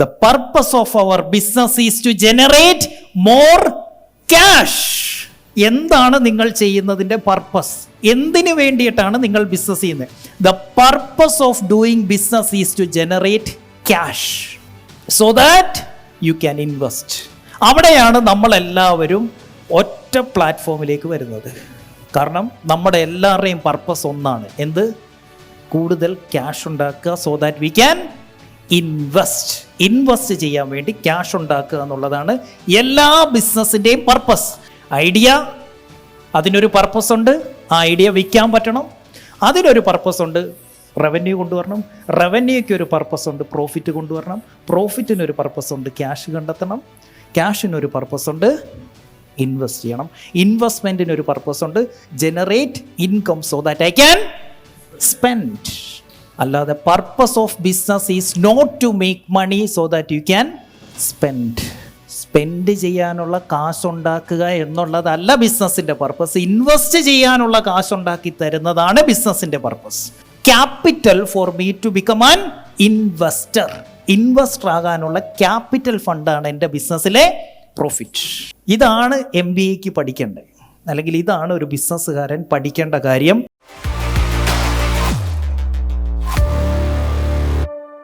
The purpose of our business is to generate more cash എന്താണ് നിങ്ങൾ ചെയ്യുന്നതിന്റെ purpose എന്തിനു വേണ്ടിയിട്ടാണ് നിങ്ങൾ ബിസിനസ് ചെയ്യുന്നത്? The purpose of doing business is to generate cash so that you can invest അവിടെയാണ് നമ്മളെല്ലാവരും ഒറ്റ പ്ലാറ്റ്ഫോമിലേക്ക് വരുന്നത്. കാരണം നമ്മുടെ എല്ലാവരുടെയും പർപ്പസ് ഒന്നാണ്. എന്ത്? കൂടുതൽ ക്യാഷ് ഉണ്ടാക്കുക so that we can invest invest ചെയ്യാൻ വേണ്ടി ക്യാഷ് ഉണ്ടാക്കുക എന്നുള്ളതാണ് എല്ലാ ബിസിനസ്സിന്റെയും പർപ്പസ് ഐഡിയ അതിനൊരു പർപ്പസ് ഉണ്ട്. ആ ഐഡിയ വിൽക്കാൻ പറ്റണം. അതിനൊരു പർപ്പസ് ഉണ്ട്. റവന്യൂ കൊണ്ടുവരണം. റവന്യൂക്ക് ഒരു പർപ്പസ് ഉണ്ട്. പ്രോഫിറ്റ് കൊണ്ടുവരണം. പ്രോഫിറ്റിനൊരു പർപ്പസ് ഉണ്ട്. ക്യാഷ് കണ്ടെത്തണം. ക്യാഷിനൊരു പർപ്പസ് ഉണ്ട്. ഇൻവെസ്റ്റ് ചെയ്യണം. ഇൻവെസ്റ്റ്മെന്റിനൊരു പർപ്പസ് ഉണ്ട്. Generate income so that I can spend അല്ലാതെ purpose of business is not to make money so that you can spend spend ചെയ്യാനുള്ള കാശുണ്ടാക്കുക എന്നുള്ളതല്ല ബിസിനസ്സിന്റെ പർപ്പസ് ഇൻവെസ്റ്റ് ചെയ്യാനുള്ള കാശുണ്ടാക്കി തരുന്നതാണ് ബിസിനസ്സിന്റെ purpose capital for me to become an investor investor ആകാനുള്ള capital ഫണ്ടാണ് എന്റെ ബിസിനസ്സിലെ പ്രോഫിറ്റ് ഇതാണ് എം ബി എക്ക് പഠിക്കേണ്ടത്. അല്ലെങ്കിൽ ഇതാണ് ഒരു ബിസിനസ്സുകാരൻ പഠിക്കേണ്ട കാര്യം.